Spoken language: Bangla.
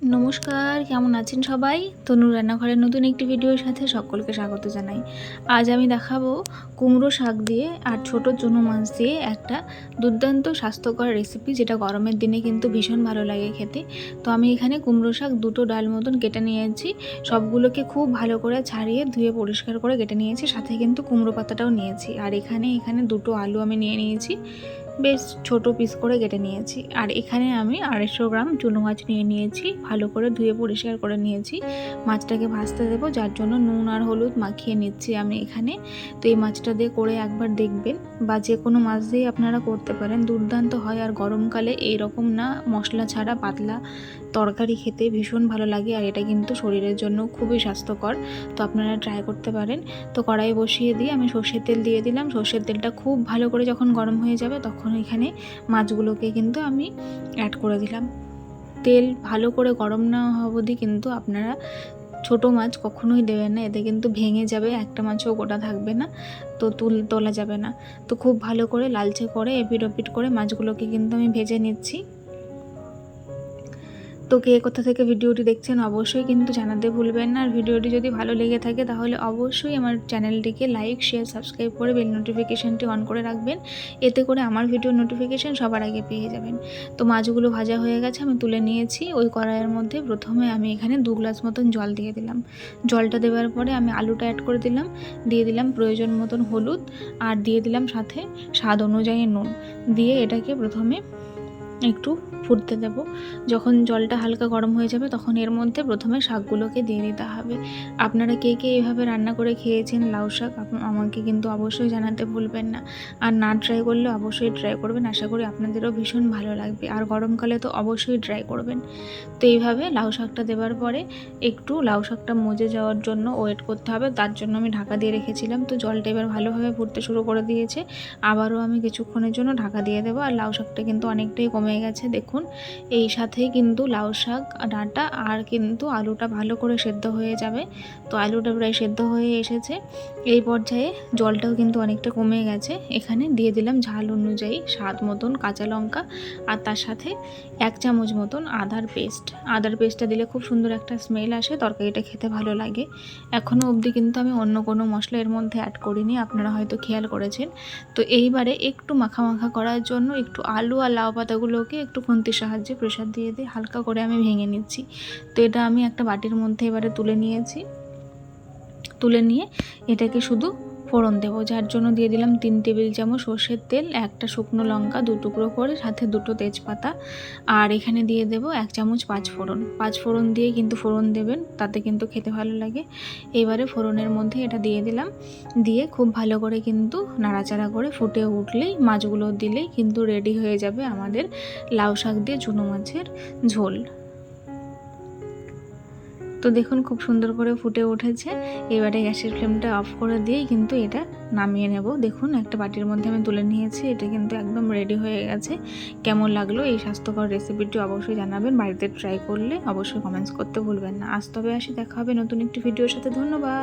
নমস্কার, কেমন আছেন সবাই? তনু রান্নাঘরের নতুন একটি ভিডিওর সাথে সকলকে স্বাগত জানাই। আজ আমি দেখাবো কুমড়ো শাক দিয়ে আর ছোট চুনো মাছ দিয়ে একটা দুর্দান্ত স্বাস্থ্যকর রেসিপি যেটা গরমের দিনে কিন্তু ভীষণ ভালো লাগে খেতে। তো আমি এখানে কুমড়ো শাক দুটো ডাল মতন কেটে নিয়েছি। সবগুলোকে খুব ভালো করে ছাড়িয়ে ধুয়ে পরিষ্কার করে কেটে নিয়েছি। সাথে কিন্তু কুমড়ো পাতাটাও নিয়েছি। আর এখানে এখানে দুটো আলু আমি নিয়ে নিয়েছি। বেশ ছোট পিস করে কেটে নিয়েছি। আর এখানে আমি আড়াইশো গ্রাম চুনো মাছ নিয়ে নিয়েছি। ভালো করে ধুয়ে পরিষ্কার করে নিয়েছি। মাছটাকে ভাজতে দেবো, যার জন্য নুন আর হলুদ মাখিয়ে নিচ্ছি আমি এখানে। তো এই মাছটা দিয়ে করে একবার দেখবেন বা যে কোনো মাছ দিয়ে আপনারা করতে পারেন। দুর্দান্ত হয় আর গরমকালে এই রকম না মশলা ছাড়া পাতলা তরকারি খেতে ভীষণ ভালো লাগে। আর এটা কিন্তু শরীরের জন্য খুবই স্বাস্থ্যকর। তো আপনারা ট্রাই করতে পারেন। তো কড়াই বসিয়ে দিয়ে আমি সর্ষের তেল দিয়ে দিলাম। সর্ষের তেলটা খুব ভালো করে যখন গরম হয়ে যাবে তখন এখানে মাছগুলোকে কিন্তু আমি অ্যাড করে দিলাম। তেল ভালো করে গরম না অবধি কিন্তু আপনারা ছোট মাছ কখনোই দেবেন না, এতে কিন্তু ভেঙে যাবে, একটা মাছও গোটা থাকবে না, তো তুল তোলা যাবে না। তো খুব ভালো করে লালচে করে এপিট ওপিট করে মাছগুলোকে কিন্তু আমি ভেজে নিচ্ছি। তো কে কোথা থেকে ভিডিওটি দেখছেন অবশ্যই কিন্তু জানাতে ভুলবেন না। আর ভিডিওটি যদি ভালো লেগে থাকে তাহলে অবশ্যই আমার চ্যানেলটিকে লাইক, শেয়ার, সাবস্ক্রাইব করে বেল নোটিফিকেশানটি অন করে রাখবেন। এতে করে আমার ভিডিও নোটিফিকেশান সবার আগে পেয়ে যাবেন। তো মাছগুলো ভাজা হয়ে গেছে, আমি তুলে নিয়েছি। ওই কড়াইয়ের মধ্যে প্রথমে আমি এখানে দু গ্লাস মতন জল দিয়ে দিলাম। জলটা দেওয়ার পরে আমি আলুটা অ্যাড করে দিলাম। দিয়ে দিলাম প্রয়োজন মতন হলুদ আর দিয়ে দিলাম সাথে স্বাদ অনুযায়ী নুন। দিয়ে এটাকে প্রথমে একটু ফুটতে দেব। যখন জলটা হালকা গরম হয়ে যাবে তখন এর মধ্যে প্রথমে শাকগুলোকে দিয়ে দিতে হবে। আপনারা কে কে এভাবে রান্না করে খেয়েছেন লাউ শাক আমাকে কিন্তু অবশ্যই জানাতে ভুলবেন না। আর না ট্রাই করলে অবশ্যই ট্রাই করবেন। আশা করি আপনাদেরও ভীষণ ভালো লাগবে। আর গরমকালে তো অবশ্যই ট্রাই করবেন। তো এইভাবে লাউ শাকটা দেওয়ার পরে একটু লাউ শাকটা মজে যাওয়ার জন্য ওয়েট করতে হবে। তার জন্য আমি ঢাকা দিয়ে রেখেছিলাম। তো জলটা এবার ভালোভাবে ফুটতে শুরু করে দিয়েছে। আবারও আমি কিছুক্ষণের জন্য ঢাকা দিয়ে দেবো। আর লাউ শাকটা কিন্তু অনেকটাই কমে গেছে। দেখুন, এই সাথেই কিন্তু লাউ শাক, ডাঁটা আর কিন্তু আলুটা ভালো করে সেদ্ধ হয়ে যাবে। তো আলুটা প্রায় সেদ্ধ হয়ে এসেছে। এই পর্যায়ে জলটাও কিন্তু অনেকটা কমে গেছে। এখানে দিয়ে দিলাম ঝাল অনুযায়ী স্বাদ মতন কাঁচা লঙ্কা আর তার সাথে এক চামচ মতন আদার পেস্ট। আদার পেস্টটা দিলে খুব সুন্দর একটা স্মেল আসে, তরকারিটা খেতে ভালো লাগে। এখনও অবধি কিন্তু আমি অন্য কোনো মশলা এর মধ্যে অ্যাড করিনি, আপনারা হয়তো খেয়াল করেছেন। তো এইবারে একটু মাখা মাখা করার জন্য একটু আলু আর লাউ পাতাগুলোকে একটু খুন্তির সাহায্যে প্রেশার দিয়ে দিয়ে হালকা করে আমি ভেঙে নিচ্ছি। তো এটা আমি একটা বাটির মধ্যে এবারে তুলে নিয়েছি। তুলে নিয়ে এটাকে শুধু ফোড়ন দেবো, যার জন্য দিয়ে দিলাম তিন টেবিল চামচ সর্ষের তেল, একটা শুকনো লঙ্কা দু টুকরো করে সাথে দুটো তেজপাতা, আর এখানে দিয়ে দেবো এক চামচ পাঁচ ফোড়ন। পাঁচ ফোড়ন দিয়ে কিন্তু ফোড়ন দেবেন, তাতে কিন্তু খেতে ভালো লাগে। এবারে ফোড়নের মধ্যে এটা দিয়ে দিলাম। দিয়ে খুব ভালো করে কিন্তু নাড়াচাড়া করে ফুটে উঠলেই, মাছগুলো দিলেই কিন্তু রেডি হয়ে যাবে আমাদের লাউ শাক দিয়ে চুনো মাছের ঝোল। তো দেখুন খুব সুন্দর করে ফুটে উঠেছে। এবারে গ্যাসের ফ্লেমটা অফ করে দিয়েই কিন্তু এটা নামিয়ে নেব। দেখুন, একটা বাটির মধ্যে আমি তুলে নিয়েছি, এটা কিন্তু একদম রেডি হয়ে গেছে। কেমন লাগল এই স্বাস্থ্যকর রেসিপিটি অবশ্যই জানাবেন, বাড়িতে ট্রাই করলে অবশ্যই কমেন্টস করতে ভুলবেন না। আজ তবে আসি, দেখা হবে নতুন একটি ভিডিওর সাথে। ধন্যবাদ!